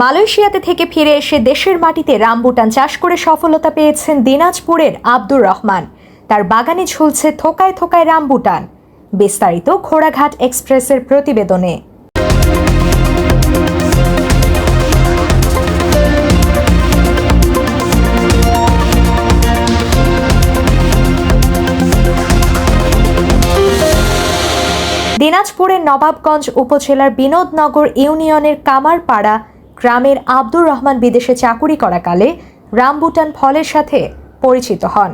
মালয়েশিয়াতে থেকে ফিরে এসে দেশের মাটিতে রামবুটান চাষ করে সফলতা পেয়েছেন দিনাজপুরের আব্দুর রহমান। তার বাগানে ঝুলছে থোকায় থোকায় রামবুটান। বিস্তারিত ঘোড়াঘাট এক্সপ্রেসের প্রতিবেদনে। দিনাজপুরের নবাবগঞ্জ উপজেলার বিনোদনগর ইউনিয়নের কামারপাড়া গ্রামের আব্দুর রহমান বিদেশে চাকুরি করাকালে রামবুটান ফলের সাথে পরিচিত হন।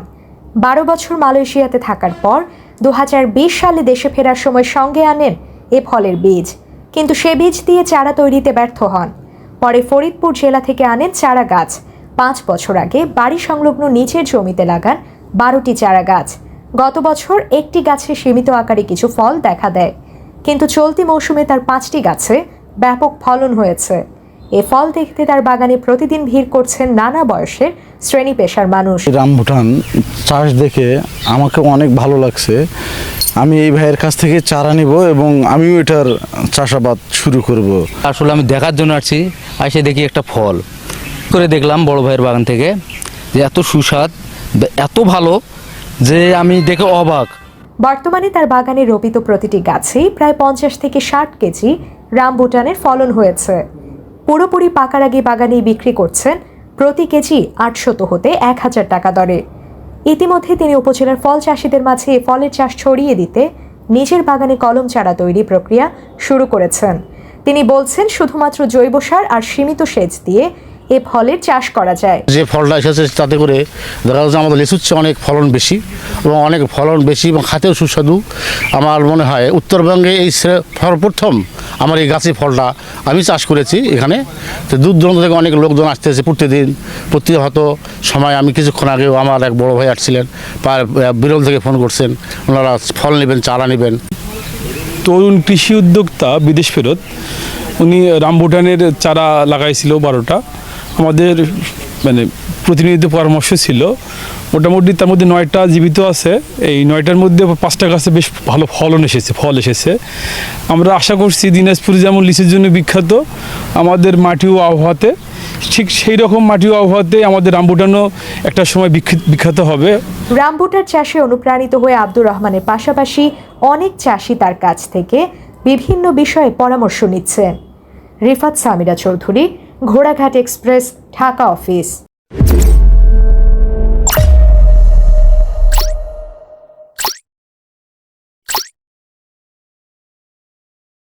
বারো বছর মালয়েশিয়াতে থাকার পর দু হাজার বিশ সালে দেশে ফেরার সময় সঙ্গে আনেন এ ফলের বীজ। কিন্তু সে বীজ দিয়ে চারা তৈরিতে ব্যর্থ হন। পরে ফরিদপুর জেলা থেকে আনেন চারা গাছ। পাঁচ বছর আগে বাড়ি সংলগ্ন নিচের জমিতে লাগান বারোটি চারা গাছ। গত বছর একটি গাছে সীমিত আকারে কিছু ফল দেখা দেয়। কিন্তু চলতি মৌসুমে তার পাঁচটি গাছে ব্যাপক ফলন হয়েছে। এ ফল দেখতে তার বাগানে প্রতিদিন ভিড় করছেন নানা বয়সের শ্রেণি পেশার মানুষ। রামভুটান চাষ দেখে আমাকে অনেক ভালো লাগছে। আমি এই ভাইয়ের কাছ থেকে চারা নিব এবং আমিও এটার চাষাবাদ শুরু করব। আসলে আমি দেখার জন্য আসছি এসে দেখি একটা ফল। করে দেখলাম বড় ভাইয়ের বাগান থেকে যে এত সুস্বাদ এত ভালো যে আমি দেখে অবাক। বর্তমানে তার বাগানে রোপিত প্রতিটি গাছেই প্রায় পঞ্চাশ থেকে ষাট কেজি রামবুটানের ফলন হয়েছে। পুরোপুরি পাকার আগে বাগানে বিক্রি করছেন। প্রতি কেজি আটশত হতে এক হাজার টাকা দরে। ইতিমধ্যে তিনি উপজেলার ফল চাষিদের মাঝে ফলের চাষ ছড়িয়ে দিতে নিজের বাগানে কলম চারা তৈরি প্রক্রিয়া শুরু করেছেন। তিনি বলছেন, শুধুমাত্র জৈব সার আর সীমিত সেচ দিয়ে এ ফলের চাষ করা যায়। যে ফলটা এসেছে তাতে করে দেখা যাচ্ছে আমাদের লেচুর চেয়ে অনেক ফলন বেশি এবং অনেক ফলন বেশি এবং খাতেও সুস্বাদু। আমার মনে হয় উত্তরবঙ্গে এই সর্বপ্রথম আমার এই গাছে ফলটা আমি চাষ করেছি এখানে। তো দূর দূরান্ত থেকে অনেক লোকজন আসতেছে প্রতিদিন প্রতিহত সময় আমি কিছুক্ষণ আগেও আমার এক বড় ভাই আসছিলেন বিরল থেকে ফোন করছেন, ওনারা ফল নেবেন, চারা নেবেন। তরুণ কৃষি উদ্যোক্তা বিদেশ ফেরত, উনি রামভুটানের চারা লাগাইছিল বারোটা। আমাদের মানে প্রতিনিধিত্ব পরামর্শ ছিল। মোটামুটি তার মধ্যে নয়টা জীবিত আছে। এই নয়টার মধ্যে পাঁচটা গাছে বেশ ভালো ফলন এসেছে, ফল এসেছে। আমরা আশা করছি দিনাজপুর যেমন লিচুর জন্য বিখ্যাত, আমাদের মাটি ও আবহাওয়াতে, ঠিক সেই রকম মাটি ও আবহাওয়াতে আমাদের রামভুটানও একটা সময় বিখ্যাত- হবে। রামবুটার চাষে অনুপ্রাণিত হয়ে আব্দুর রহমানের পাশাপাশি অনেক চাষি তার কাছ থেকে বিভিন্ন বিষয়ে পরামর্শ নিচ্ছেন রিফাত সামিরা চৌধুরী, ঘোড়াঘাট এক্সপ্রেস, ঢাকা অফিস।